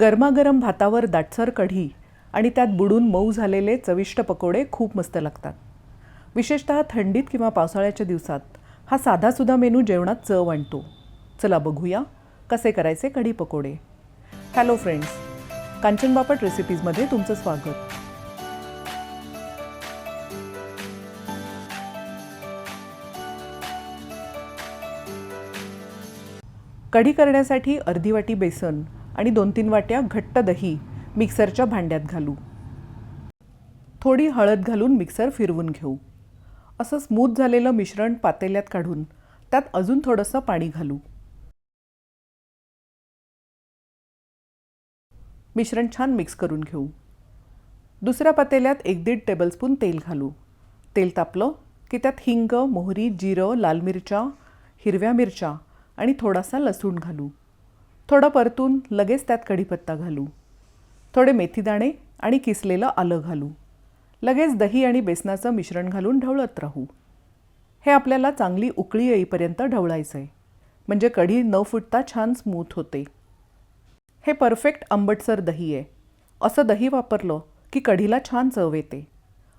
गरमागरम भातावर दाटसर कढी आणि त्यात बुडून मऊ झालेले चविष्ट पकोडे खूप मस्त लागतात. विशेषतः थंडीत किंवा पावसाळ्याच्या दिवसात हा साधासुद्धा मेनू जेवणात चव आणतो. चला बघूया कसे करायचे कढी पकोडे. हॅलो फ्रेंड्स कांचन बापट रेसिपीजमध्ये तुमचं स्वागत. कढी करण्यासाठी अर्धी वाटी बेसन आणि दोन तीन वाट्या घट्ट दही मिक्सरच्या भांड्यात घालू. थोडी हळद घालून मिक्सर फिरवून घेऊ. असं स्मूथ झालेलं मिश्रण पातेल्यात काढून त्यात अजून थोडंसं पाणी घालू. मिश्रण छान मिक्स करून घेऊ. दुसऱ्या पातेल्यात एक दीड टेबलस्पून तेल घालू. तेल तापलं की त्यात हिंग मोहरी जिरं लाल मिरच्या हिरव्या मिरच्या आणि थोडासा लसूण घालू. थोडं परतून लगेच त्यात कढीपत्ता घालू. थोडे मेथीदाणे आणि किसलेलं आलं घालू. लगेच दही आणि बेसनाचं मिश्रण घालून ढवळत राहू. हे आपल्याला चांगली उकळी येईपर्यंत ढवळायचं आहे म्हणजे कढी न फुटता छान स्मूथ होते. हे परफेक्ट आंबटसर दही आहे. असं दही वापरलं की कढीला छान चव येते.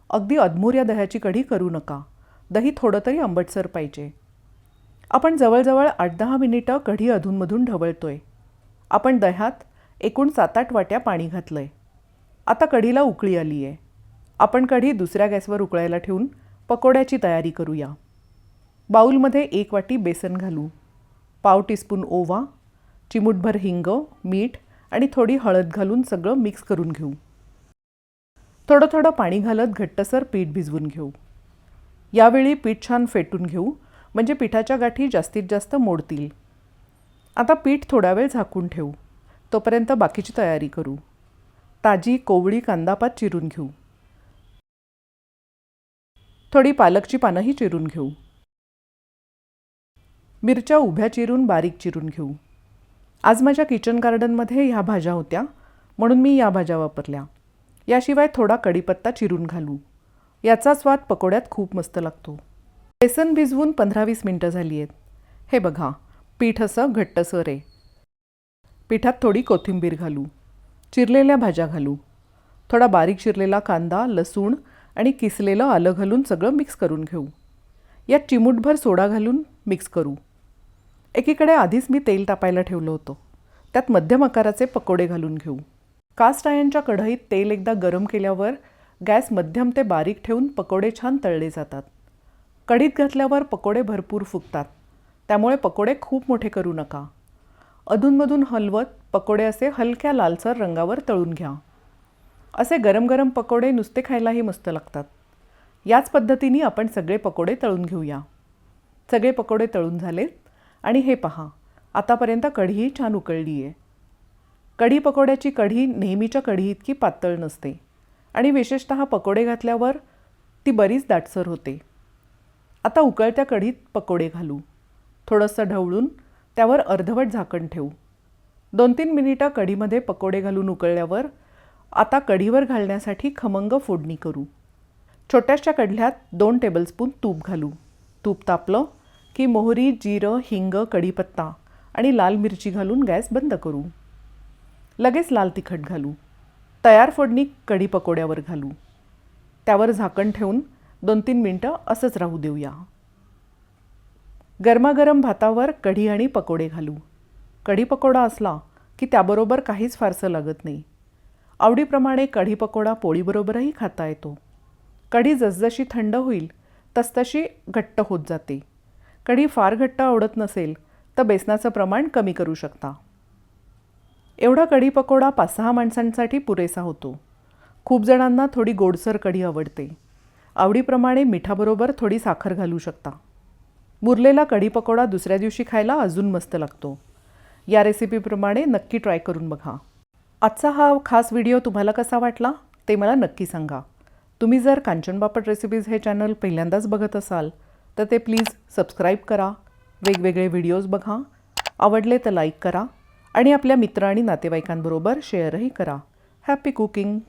अगदी अधमुऱ्या दह्याची कढी करू नका. दही थोडं तरी आंबटसर पाहिजे. आपण जवळजवळ आठ दहा मिनिटं कढी अधूनमधून ढवळतोय. आपण दह्यात एकूण सात आठ वाट्या पाणी घातलं आहे आता कढीला उकळी आली आहे आपण कढी दुसऱ्या गॅसवर उकळायला ठेवून पकोड्याची तयारी करूया. बाऊलमध्ये एक वाटी बेसन घालू. पाव टीस्पून ओवा चिमूटभर हिंग मीठ आणि थोडी हळद घालून सगळं मिक्स करून घेऊ. थोडं थोडं पाणी घालत घट्टसर पीठ भिजवून घेऊ. यावेळी पीठ छान फेटून घेऊ म्हणजे पिठाच्या गाठी जास्तीत जास्त मोडतील. आता पीठ थोडा वेळ झाकून ठेवू. तोपर्यंत बाकीची तयारी करू. ताजी कोवळी कांदापात चिरून घेऊ. थोडी पालकची पानंही चिरून घेऊ. मिरच्या उभ्या चिरून बारीक चिरून घेऊ. आज माझ्या किचन गार्डनमध्ये ह्या भाज्या होत्या म्हणून मी या भाज्या वापरल्या. याशिवाय थोडा कढीपत्ता चिरून घालू. याचा स्वाद पकोड्यात खूप मस्त लागतो. बेसन भिजवून पंधरा वीस मिनटं झाली आहेत. हे बघा पीठ असं घट्टसर आहे पिठात थोडी कोथिंबीर घालू. चिरलेल्या भाज्या घालू. थोडा बारीक चिरलेला कांदा लसूण आणि किसलेलं आलं घालून सगळं मिक्स करून घेऊ. यात चिमूटभर सोडा घालून मिक्स करू. एकीकडे आधीच मी तेल तापायला ठेवलं होतं. त्यात मध्यम आकाराचे पकोडे घालून घेऊ. कास्ट आयनच्या कढईत तेल एकदा गरम केल्यावर गॅस मध्यम ते बारीक ठेवून पकोडे छान तळले जातात. कढीत घातल्यावर पकोडे भरपूर फुगतात. त्यामुळे पकोडे खूप मोठे करू नका. अधूनमधून हलवत पकोडे असे हलक्या लालसर रंगावर तळून घ्या. असे गरम गरम पकोडे नुसते खायलाही मस्त लागतात. याच पद्धतीने आपण सगळे पकोडे तळून घेऊया. सगळे पकोडे तळून झालेत आणि हे पहा आतापर्यंत कढीही छान उकळली आहे कढी पकोड्याची कढी नेहमीच्या कढी इतकी पातळ नसते आणि विशेषतः पकोडे घातल्यावर ती बरीच दाटसर होते. आता उकळत्या कढीत पकोडे घालू. थोडंसं ढवळून त्यावर अर्धवट झाकण ठेवू. दोन तीन मिनिटं कढीमध्ये पकोडे घालून उकळल्यावर आता कढीवर घालण्यासाठी खमंग फोडणी करू. छोट्याशा कढल्यात दोन टेबलस्पून तूप घालू. तूप तापलं की मोहरी जिरं हिंग कढीपत्ता आणि लाल मिरची घालून गॅस बंद करू. लगेच लाल तिखट घालू. तयार फोडणी कढी पकोड्यावर घालू. त्यावर झाकण ठेवून दोन तीन मिनटं असंच राहू देऊया. गरमागरम भातावर कढी आणि पकोडे घालू. कढी पकोडा असला की त्याबरोबर काहीच फारसं लागत नाही. आवडीप्रमाणे कढी पकोडा पोळीबरोबरही खाता येतो. कढी जसजशी थंड होईल तसतशी घट्ट होत जाते. कढी फार घट्ट आवडत नसेल तर बेसनाचं प्रमाण कमी करू शकता. एवढा कढी पकोडा पाच सहा माणसांसाठी पुरेसा होतो. खूप जणांना थोडी गोडसर कढी आवडते. आवडीप्रमाणे मिठाबरोबर थोडी साखर घालू शकता. मुरलेला कढी पकोडा दुसऱ्या दिवशी खायला अजून मस्त लागतो. या रेसिपीप्रमाणे नक्की ट्राय करून बघा. आजचा हा खास व्हिडिओ तुम्हाला कसा वाटला ते मला नक्की सांगा. तुम्ही जर कांचन बापट रेसिपीज हे चॅनल पहिल्यांदाच बघत असाल तर ते प्लीज सबस्क्राईब करा. वेगवेगळे व्हिडिओज बघा. आवडले तर लाईक करा आणि आपल्या मित्र आणि नातेवाईकांबरोबर शेअरही करा. Happy cooking